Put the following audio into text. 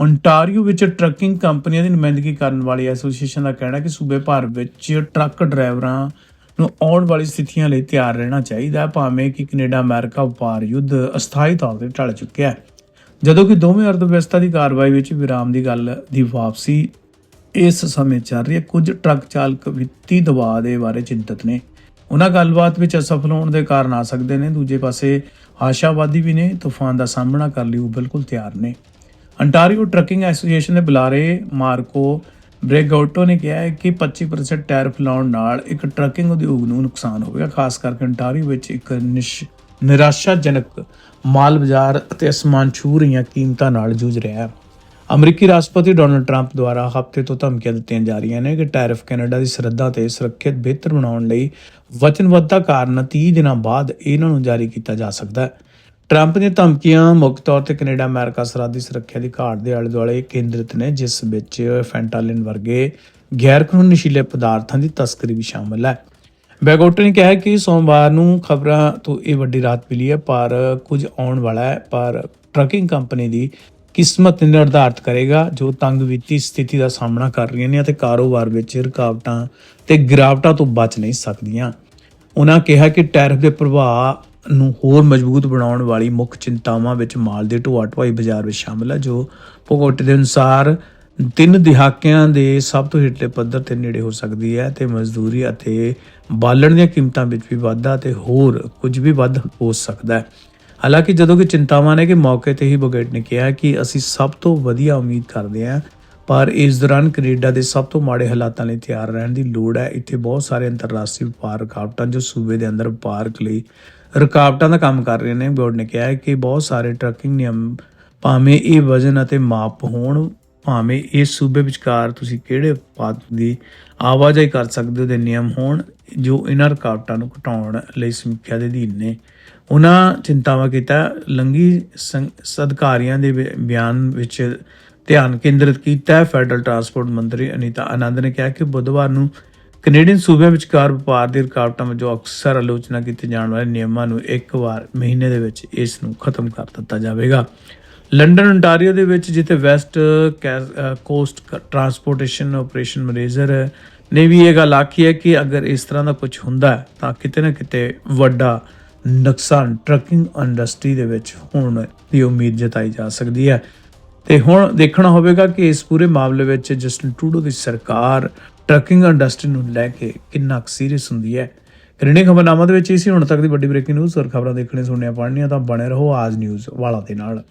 Ontario ਵਿੱਚ trucking ਕੰਪਨੀਆਂ ਦੀ ਨੁਮਾਇੰਦਗੀ ਕਰਨ ਵਾਲੀ ਐਸੋਸੀਏਸ਼ਨ ਦਾ ਕਹਿਣਾ ਹੈ ਕਿ ਸੂਬੇ ਭਰ ਵਿੱਚ ਟਰੱਕ ਡਰਾਈਵਰਾਂ ਨੂੰ ਆਉਣ ਵਾਲੀ ਸਥਿਤੀਆਂ ਲਈ ਤਿਆਰ ਰਹਿਣਾ ਚਾਹੀਦਾ ਹੈ, ਭਾਵੇਂ ਕਿ ਕੈਨੇਡਾ, ਅਮਰੀਕਾ ਵਪਾਰ ਯੁੱਧ ਅਸਥਾਈ ਤੌਰ ਤੇ ਟਲ ਚੁੱਕਿਆ ਹੈ। ਜਦੋਂ ਕਿ ਦੋਵੇਂ ਅਰਥਵਿਵਸਥਾ ਦੀ ਕਾਰਵਾਈ ਵਿੱਚ ਵਿਰਾਮ ਦੀ ਗੱਲ ਦੀ ਵਾਪਸੀ ਇਸ ਸਮੇਂ ਚੱਲ ਰਹੀ ਹੈ। ਕੁਝ ਟਰੱਕ ਚਾਲਕ ਵਿੱਤੀ ਦਬਾਅ ਦੇ ਬਾਰੇ ਚਿੰਤਤ ਨੇ। ਉਹਨਾਂ ਗੱਲਬਾਤ ਵਿੱਚ ਅਸਫਲ ਹੋਣ ਦੇ ਕਾਰਨ ਆ ਸਕਦੇ ਨੇ, ਦੂਜੇ ਪਾਸੇ ਆਸ਼ਾਵਾਦੀ ਵੀ ਨੇ, ਤੂਫਾਨ ਦਾ ਸਾਹਮਣਾ ਕਰਨ ਲਈ ਉਹ ਬਿਲਕੁਲ ਤਿਆਰ ਨੇ। ਅੰਟਾਰੀਓ ਟਰੱਕਿੰਗ ਐਸੋਸੀਏਸ਼ਨ ਦੇ ਬੁਲਾਰੇ ਮਾਰਕੋ ਬ੍ਰੇਗਾਉਟੋ ਨੇ ਕਿਹਾ ਹੈ ਕਿ 25% ਟੈਰਿਫ ਲਾਉਣ ਨਾਲ ਇੱਕ ਟਰੱਕਿੰਗ ਉਦਯੋਗ ਨੂੰ ਨੁਕਸਾਨ ਹੋਵੇਗਾ, ਖਾਸ ਕਰਕੇ ਅੰਟਾਰੀਓ ਵਿੱਚ ਇੱਕ ਨਿਸ਼- ਨਿਰਾਸ਼ਾਜਨਕ ਮਾਲ ਬਾਜ਼ਾਰ ਅਤੇ ਅਸਮਾਨ ਛੂ ਰਹੀਆਂ ਕੀਮਤਾਂ ਨਾਲ ਜੂਝ ਰਿਹਾ ਹੈ। ਅਮਰੀਕੀ ਰਾਸ਼ਟਰਪਤੀ ਡੋਨਲਡ ਟਰੰਪ ਦੁਆਰਾ ਹਫ਼ਤੇ ਤੋਂ ਧਮਕੀਆਂ ਦਿੱਤੀਆਂ ਜਾ ਰਹੀਆਂ ਨੇ ਕਿ ਟੈਰਿਫ ਕੈਨੇਡਾ ਦੀ ਸਰਹੱਦਾਂ ਤੇ ਸੁਰੱਖਿਅਤ ਬਿਹਤਰ ਬਣਾਉਣ ਲਈ ਵਚਨਬੱਧਤਾ ਕਾਰਨ 30 ਦਿਨਾਂ ਬਾਅਦ ਇਹਨਾਂ ਨੂੰ ਜਾਰੀ ਕੀਤਾ ਜਾ ਸਕਦਾ ਹੈ। ਟਰੰਪ ਦੀਆਂ ਧਮਕੀਆਂ ਮੁੱਖ ਤੌਰ ਤੇ ਕੈਨੇਡਾ, ਅਮਰੀਕਾ, ਸਰਹੱਦੀ ਸੁਰੱਖਿਆ ਦੀ ਘਾਟ ਦੇ ਆਲੇ ਦੁਆਲੇ ਕੇਂਦਰਿਤ ਨੇ, ਜਿਸ ਵਿੱਚ ਫੈਂਟਾਲਿਨ ਵਰਗੇ ਗੈਰ ਕਾਨੂੰਨੀ ਨਸ਼ੀਲੇ ਪਦਾਰਥਾਂ ਦੀ ਤਸਕਰੀ ਵੀ ਸ਼ਾਮਲ ਹੈ। ਬੈਗੋਟੋ ਨੇ ਕਿਹਾ ਕਿ ਸੋਮਵਾਰ ਨੂੰ ਖਬਰਾਂ ਤੋਂ ਇਹ ਵੱਡੀ ਰਾਤ ਮਿਲੀ ਹੈ, ਪਰ ਕੁਝ ਆਉਣ ਵਾਲਾ ਹੈ, ਪਰ ਟਰੱਕਿੰਗ ਕੰਪਨੀ ਦੀ ਕਿਸਮਤ ਨਿਰਧਾਰਤ ਕਰੇਗਾ, ਜੋ ਤੰਗ ਵਿੱਤੀ ਸਥਿਤੀ ਦਾ ਸਾਹਮਣਾ ਕਰ ਰਹੀਆਂ ਨੇ ਅਤੇ ਕਾਰੋਬਾਰ ਵਿੱਚ ਰੁਕਾਵਟਾਂ ਤੇ ਗਿਰਾਵਟਾਂ ਤੋਂ ਬਚ ਨਹੀਂ ਸਕਦੀਆਂ। ਉਹਨਾਂ ਕਿਹਾ ਕਿ ਟੈਰਿਫ ਦੇ ਪ੍ਰਭਾਵ ਨੂੰ ਹੋਰ ਮਜ਼ਬੂਤ ਬਣਾਉਣ ਵਾਲੀ ਮੁੱਖ ਚਿੰਤਾਵਾਂ ਵਿੱਚ ਮਾਲ ਦੇ ਢੋਆ ਢੁਆਈ ਬਾਜ਼ਾਰ ਵਿੱਚ ਸ਼ਾਮਲ ਹੈ, ਜੋ ਭਗੌਟੇ ਦੇ ਅਨੁਸਾਰ ਤਿੰਨ ਦਹਾਕਿਆਂ ਦੇ ਸਭ ਤੋਂ ਹੇਠਲੇ ਪੱਧਰ ਤੇ ਨੇੜੇ ਹੋ ਸਕਦੀ ਹੈ ਤੇ ਮਜ਼ਦੂਰੀ ਅਤੇ ਬਾਲਣ ਦੀਆਂ ਕੀਮਤਾਂ ਵਿੱਚ ਵੀ ਵਾਧਾ ਤੇ ਹੋਰ ਕੁਝ ਵੀ ਵੱਧ ਹੋ ਸਕਦਾ ਹੈ। ਹਾਲਾਂਕਿ ਜਦੋਂ ਕਿ ਚਿੰਤਾਵਾਂ ਨੇ ਕਿ ਮੌਕੇ ਤੇ ਹੀ ਬਗੇਟ ਨੇ ਕਿਹਾ ਕਿ ਅਸੀਂ ਸਭ ਤੋਂ ਵਧੀਆ ਉਮੀਦ ਕਰਦੇ ਹਾਂ, ਪਰ ਇਸ ਦੌਰਾਨ ਕੈਨੇਡਾ ਦੇ ਸਭ ਤੋਂ ਮਾੜੇ ਹਾਲਾਤਾਂ ਲਈ ਤਿਆਰ ਰਹਿਣ ਦੀ ਲੋੜ ਹੈ। ਇੱਥੇ ਬਹੁਤ ਸਾਰੇ ਅੰਤਰਰਾਸ਼ਟਰੀ ਵਪਾਰ ਰੁਕਾਵਟਾਂ ਜੋ ਸੂਬੇ ਦੇ ਅੰਦਰ ਵਪਾਰਕ ਲਈ ਰੁਕਾਵਟਾਂ ਦਾ ਕੰਮ ਕਰ ਰਹੇ ਨੇ ਬੋਰਡ ਨੇ ਕਿਹਾ ਹੈ ਕਿ ਬਹੁਤ ਸਾਰੇ ਟਰੱਕਿੰਗ ਨਿਯਮ ਭਾਵੇਂ ਇਹ ਵਜ਼ਨ ਅਤੇ ਮਾਪ ਹੋਣ, ਭਾਵੇਂ ਇਸ ਸੂਬੇ ਵਿਚਕਾਰ ਤੁਸੀਂ ਕਿਹੜੇ ਉਤਪਾਦ ਦੀ ਆਵਾਜਾਈ ਕਰ ਸਕਦੇ ਹੋ ਦੇ ਨਿਯਮ ਹੋਣ, ਜੋ ਇਹਨਾਂ ਰੁਕਾਵਟਾਂ ਨੂੰ ਘਟਾਉਣ ਲਈ ਸਮੀਖਿਆ ਦੇ ਅਧੀਨ ਨੇ। ਉਹਨਾਂ ਚਿੰਤਾਵਾਂ ਕੀਤਾ ਲੰਗੀ ਸੰ- ਅਧਿਕਾਰੀਆਂ ਦੇ ਬਿ- ਬਿਆਨ ਵਿੱਚ ਧਿਆਨ ਕੇਂਦਰਿਤ ਕੀਤਾ, ਫੈਡਰਲ ਟਰਾਂਸਪੋਰਟ ਮੰਤਰੀ ਅਨੀਤਾ ਆਨੰਦ ਨੇ ਕਿਹਾ ਕਿ ਬੁੱਧਵਾਰ ਨੂੰ ਕੈਨੇਡੀਅਨ ਸੂਬਿਆਂ ਵਿਚਕਾਰ ਵਪਾਰ ਦੀ ਰੁਕਾਵਟਾਂ ਵਜੋਂ ਅਕਸਰ ਆਲੋਚਨਾ ਕੀਤੇ ਜਾਣ ਵਾਲੇ ਨਿਯਮਾਂ ਨੂੰ ਇੱਕ ਵਾਰ ਮਹੀਨੇ ਦੇ ਵਿੱਚ ਇਸ ਨੂੰ ਖਤਮ ਕਰ ਦਿੱਤਾ ਜਾਵੇਗਾ। ਲੰਡਨ ontario ਦੇ ਵਿੱਚ ਜਿੱਥੇ west coast transportation operation manager ਨੇ ਵੀ ਇਹ ਗੱਲ ਆਖੀ ਹੈ ਕਿ ਅਗਰ ਇਸ ਤਰ੍ਹਾਂ ਦਾ ਕੁਝ ਹੁੰਦਾ ਤਾਂ ਕਿਤੇ ਨਾ ਕਿਤੇ ਵੱਡਾ ਨੁਕਸਾਨ ਟਰੱਕਿੰਗ ਇੰਡਸਟਰੀ ਦੇ ਵਿੱਚ ਹੋਣ ਦੀ ਉਮੀਦ ਜਤਾਈ ਜਾ ਸਕਦੀ ਹੈ। ਤੇ ਹੁਣ ਦੇਖਣਾ ਹੋਵੇਗਾ ਕਿ ਇਸ ਪੂਰੇ ਮਾਮਲੇ ਵਿੱਚ ਜਸਟਨ ਟਰੂਡੋ ਦੀ ਸਰਕਾਰ ਟਰੱਕਿੰਗ ਇੰਡਸਟਰੀ ਨੂੰ ਲੈ ਕੇ ਕਿੰਨਾ ਸੀਰੀਅਸ ਹੁੰਦੀ ਹੈ। ਕੈਨੇਡੀਅਨ ਖਬਰਨਾਮਾ ਦੇ ਵਿੱਚ ਇਹ ਸੀ, ਹੁਣ ਤੱਕ ਦੀ ਵੱਡੀ ਬ੍ਰੇਕਿੰਗ ਨਿਊਜ਼ ਔਰ ਖਬਰਾਂ ਦੇਖਣੇ ਸੁਣਨੀਆਂ ਪੜ੍ਹਨੀਆਂ ਤਾਂ ਬਣੇ ਰਹੋ ਆਜ ਨਿਊਜ਼ ਵਾਲਾ ਦੇ ਨਾਲ।